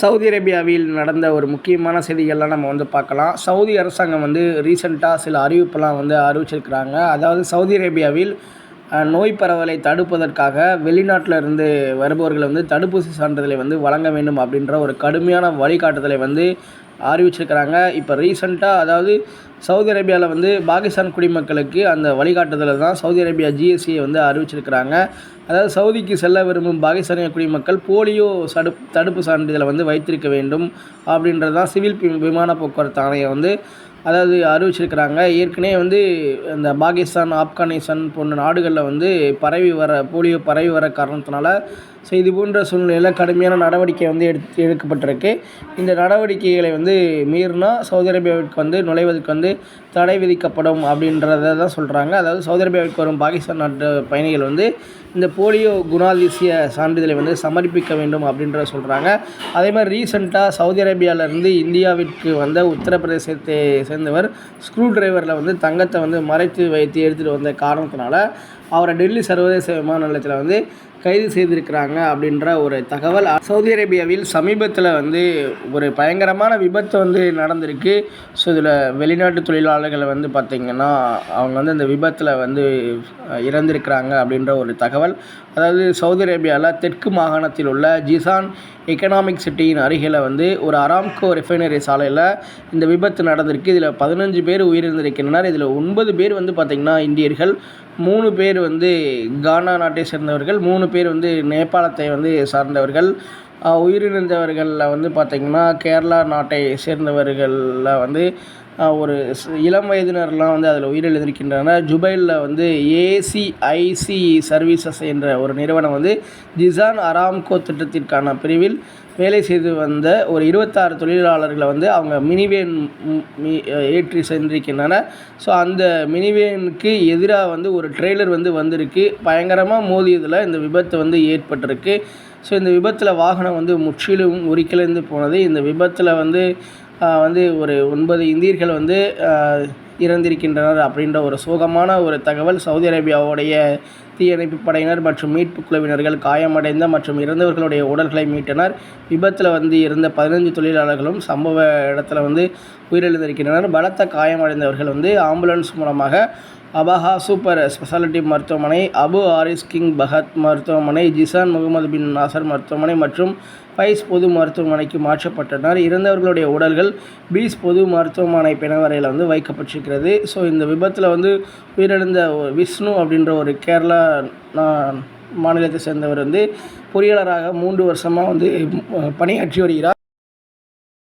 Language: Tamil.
சவுதி அரேபியாவில் நடந்த ஒரு முக்கியமான செய்திகள்லாம் நம்ம வந்து பார்க்கலாம். சவுதி அரசாங்கம் வந்து ரீசெண்டாக சில அறிவிப்பெல்லாம் வந்து அறிவிச்சிருக்கிறாங்க. அதாவது சவுதி அரேபியாவில் நோய் பரவலை தடுப்பதற்காக வெளிநாட்டில் இருந்து வருபவர்கள் வந்து தடுப்பூசி சான்றிதழை வந்து வழங்க வேண்டும் அப்படின்ற ஒரு கடுமையான வழிகாட்டுதலை வந்து அறிவிச்சிருக்கிறாங்க. இப்போ ரீசண்டாக அதாவது சவுதி அரேபியாவில் வந்து பாகிஸ்தான் குடிமக்களுக்கு அந்த வழிகாட்டுதலில் தான் சவுதி அரேபியா ஜிஎஸ்சியை வந்து அறிவிச்சிருக்கிறாங்க. அதாவது சவுதிக்கு செல்ல விரும்பும் பாகிஸ்தானிய குடிமக்கள் போலியோ சடு தடுப்பு சான்றிதழை வந்து வைத்திருக்க வேண்டும் அப்படின்றது தான் சிவில் விமான போக்குவரத்து ஆணையம் வந்து அதாவது அறிவிச்சிருக்கிறாங்க. ஏற்கனவே வந்து இந்த பாகிஸ்தான் ஆப்கானிஸ்தான் போன்ற நாடுகளில் வந்து பரவி வர போலியோ பரவி வர காரணத்தினால ஸோ இது போன்ற சூழ்நிலையில் கடுமையான நடவடிக்கை வந்து எடுத்து எடுக்கப்பட்டிருக்கு. இந்த நடவடிக்கைகளை வந்து மீறினா சவுதி அரேபியாவிற்கு வந்து நுழைவதற்கு வந்து தடை விதிக்கப்படும் அப்படின்றத தான் சொல்கிறாங்க அதாவது சவுதி அரேபியாவிற்கு வரும் பாகிஸ்தான் நாட்டு பயணிகள் வந்து இந்த போலியோ குணாதிசய சான்றிதழை வந்து சமர்ப்பிக்க வேண்டும் அப்படின்றத சொல்கிறாங்க அதே மாதிரி ரீசெண்டாக சவுதி அரேபியாவிலேருந்து இந்தியாவிற்கு வந்த உத்தரப்பிரதேசத்தை சேர்ந்தவர் ஸ்க்ரூ டிரைவரில் வந்து தங்கத்தை வந்து மறைத்து வைத்து எடுத்துகிட்டு வந்த காரணத்தினால அவரை டெல்லி சர்வதேச விமான நிலையத்தில் வந்து கைது செய்திருக்கிறாங்க அப்படின்ற ஒரு தகவல். சவுதி அரேபியாவில் சமீபத்தில் வந்து ஒரு பயங்கரமான விபத்து வந்து நடந்திருக்கு. ஸோ இதில் வெளிநாட்டு தொழிலாளர்கள் வந்து பார்த்திங்கன்னா அவங்க வந்து அந்த விபத்தில் வந்து இறந்திருக்கிறாங்க அப்படின்ற ஒரு தகவல். அதாவது சவுதி அரேபியாவில் தெற்கு மாகாணத்தில் உள்ள ஜிசான் எக்கனாமிக் சிட்டியின் அருகில் வந்து ஒரு அராம்கோ ரிஃபைனரி சாலையில் இந்த விபத்து நடந்திருக்கு. இதில் பதினஞ்சு பேர் உயிரிழந்திருக்கின்றனர். இதில் ஒன்பது பேர் வந்து பார்த்திங்கன்னா இந்தியர்கள் மூணு பேர் வந்து கானா நாட்டை சேர்ந்தவர்கள் மூணு பேர் வந்து நேபாளத்தை வந்து சார்ந்தவர்கள். உயிரிழந்தவர்களில் வந்து பார்த்திங்கன்னா கேரளா நாட்டை சேர்ந்தவர்களில் வந்து ஒரு இளம் வயதினர்லாம் வந்து அதில் உயிரிழந்திருக்கின்றனர். ஜுபைலில் வந்து ஏசிஐசி சர்வீசஸ் என்ற ஒரு நிறுவனம் வந்து ஜிசான் அராம்கோ திட்டத்திற்கான பிரிவில் வேலை செய்து வந்த ஒரு இருபத்தாறு தொழிலாளர்களை வந்து அவங்க மினிவேன் ஏற்றி சென்றிருக்கின்றனர். ஸோ அந்த மினிவேனுக்கு எதிராக வந்து ஒரு ட்ரெய்லர் வந்து வந்திருக்கு. பயங்கரமாக மோதியதில் இந்த விபத்து வந்து ஏற்பட்டிருக்கு. ஸோ இந்த விபத்தில் வாகனம் வந்து முற்றிலும் உரிக்கிழந்து போனது. இந்த விபத்தில் வந்து வந்து ஒரு ஒன்பது இந்தியர்கள் வந்து இறந்திருக்கின்றனர் அப்படின்ற ஒரு சோகமான ஒரு தகவல் சவுதி அரேபியாவுடைய தீயணைப்பு படையினர் மற்றும் மீட்பு குழுவினர்கள் காயமடைந்த மற்றும் இறந்தவர்களுடைய உடல்களை மீட்டனர். விபத்தில் வந்து இருந்த பதினஞ்சு தொழிலாளர்களும் சம்பவ இடத்துல வந்து உயிரிழந்திருக்கின்றனர். பலத்த காயமடைந்தவர்கள் வந்து ஆம்புலன்ஸ் மூலமாக அபஹா சூப்பர் ஸ்பெஷாலிட்டி மருத்துவமனை அபு ஆரிஸ் கிங் பஹத் மருத்துவமனை ஜிசான் முகமது பின் நாசர் மருத்துவமனை மற்றும் பைஸ் பொது மருத்துவமனைக்கு மாற்றப்பட்டனர். இறந்தவர்களுடைய உடல்கள் பீஸ் பொது மருத்துவமனை பிணவரையில் வந்து வைக்கப்பட்டிருக்கிறது. ஸோ இந்த விபத்தில் வந்து உயிரிழந்த விஷ்ணு அப்படின்ற ஒரு கேரளா மாநிலத்தை சேர்ந்தவர் வந்து பொறியாளராக மூன்று வருஷமாக வந்து பணியாற்றி வருகிறார்.